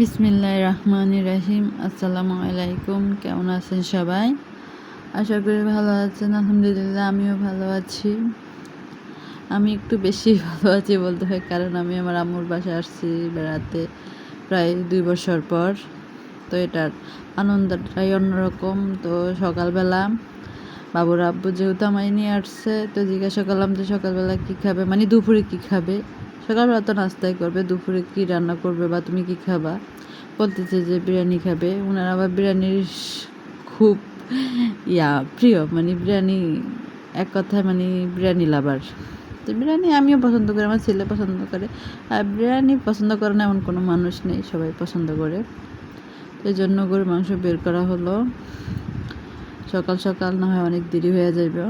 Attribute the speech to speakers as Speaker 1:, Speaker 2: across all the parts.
Speaker 1: বিসমিল্লাহ রহমান রাহিম। আসসালামু আলাইকুম। কেমন আছেন সবাই? আশা করি ভালো আছেন। আলহামদুলিল্লাহ, আমিও ভালো আছি। আমি একটু বেশি ভালো আছি বলতে হয়, কারণ আমি আমার আম্মুর বাসায় আসছি বেড়াতে প্রায় দুই বছর পর। তো এটার আনন্দটাই অন্যরকম। তো সকালবেলা বাবুর আব্বু যেহেতু আমায় নিয়ে আসছে, তো জিজ্ঞাসা করলাম যে সকালবেলা কী খাবে? মানে দুপুরে কী খাবে? সকালবেলা তো নাস্তাই করবে, দুপুরে কী রান্না করবে বা তুমি কী খাবা? বলতেছে যে বিরিয়ানি খাবে। ওনার আবার বিরিয়ানির খুব ইয়া, প্রিয়। মানে বিরিয়ানি এক কথায় মানে বিরিয়ানি লাভার। তো বিরিয়ানি আমিও পছন্দ করি, আমার ছেলে পছন্দ করে। আর বিরিয়ানি পছন্দ করে না এমন কোনো মানুষ নেই, সবাই পছন্দ করে। এই জন্য গরুর মাংস বের করা হলো। সকাল সকাল না হয় অনেক দেরি হয়ে যাবে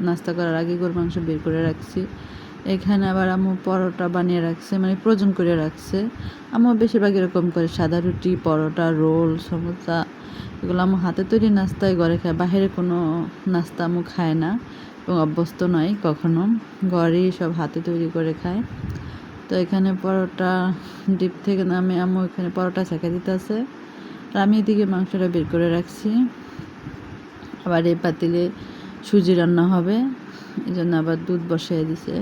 Speaker 1: নাস্তা করার আগে গরুর মাংস বের করে রাখছি। এখানে আবার আম্মু পরোটা বানিয়ে রাখছে মানে প্রয়োজন করে রাখছে। আম্মু বেশিরভাগ এরকম করে সাদা রুটি, পরোটা, রোল, সমোসা, এগুলো আম্মু হাতে তৈরি নাস্তায় ঘরে খায়। বাইরে কোনো নাস্তা আম্মু খায় না এবং অভ্যস্ত নয় কখনো। ঘরেই সব হাতে তৈরি করে খায়। তো এখানে পরোটা ডিপ থেকে নামে আম্মু এখানে পরোটা ছেঁকে দিতে আছে আর আমি এদিকে মাংসটা বের করে রাখছি। আবার এই পাতিলে সুজি রান্না হবে। এই জন্য আবার দুধ বসিয়ে দিছে।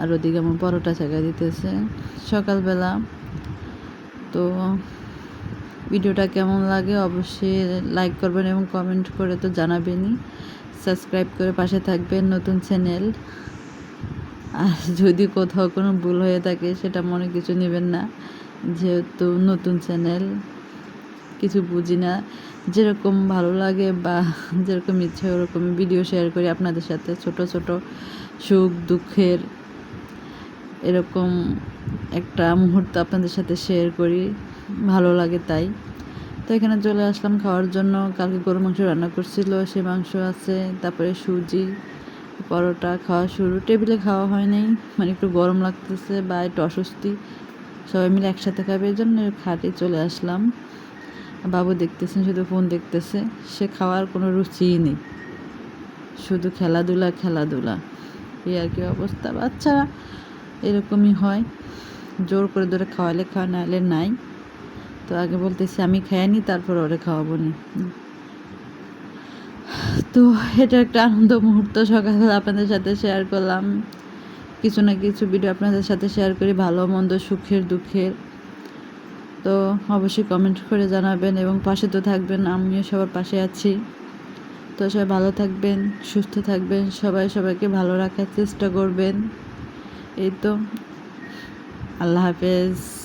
Speaker 1: আর ওদিকে আমার পরোটা ছেঁকা দিতেছে। সকালবেলা তো ভিডিওটা কেমন লাগে অবশ্যই লাইক করবেন এবং কমেন্ট করে তো জানাবেনই। সাবস্ক্রাইব করে পাশে থাকবেন নতুন চ্যানেল আর যদি কোথাও কোনো ভুল হয়ে থাকে সেটা মনে কিছু নেবেন না, যেহেতু নতুন চ্যানেল কিছু বুঝি না। যেরকম ভালো লাগে বা যেরকম ইচ্ছে ওরকম ভিডিও শেয়ার করি আপনাদের সাথে। ছোট ছোট সুখ, দুঃখের এরকম একটা মুহূর্ত আপনাদের সাথে শেয়ার করি। ভালো লাগে তাই। তো এখানে চলে আসলাম খাওয়ার জন্য। কালকে গরু মাংস রান্না করছিল, সে মাংস আছে, তারপরে সুজি, পরোটা খাওয়া শুরু। টেবিলে খাওয়া হয় নাই মানে একটু গরম লাগতেছে বা একটু অস্বস্তি। সবাই মিলে একসাথে খাবে এই জন্য খাটে চলে আসলাম। বাবু দেখতেছেন, শুধু ফোন দেখতেছে। সে খাওয়ার কোনো রুচিই নেই। শুধু খেলাধুলা খেলাধুলা। এই আর কি অবস্থা। বাচ্চারা এরকমই হয়। জোর করে ধরে খাওয়ালে খাওয়া নাহলে নাই। তো আগে বলতেছি, আমি খাইয়ে নি তারপর ওরে খাওয়াবো নি। তো এটা একটা আনন্দ মুহূর্ত। সকালে আপনাদের সাথে শেয়ার করলাম। কিছু না কিছু ভিডিও আপনাদের সাথে শেয়ার করি। ভালো, মন্দ, সুখের, দুঃখের। তো অবশ্যই কমেন্ট করে জানাবেন এবং পাশে তো থাকবেন, আমিও সবার পাশে আছি। তো সবাই ভালো থাকবেন, সুস্থ থাকবেন, সবাই সবাইকে ভালো রাখার চেষ্টা করবেন। এই তো, আল্লাহ হাফেজ।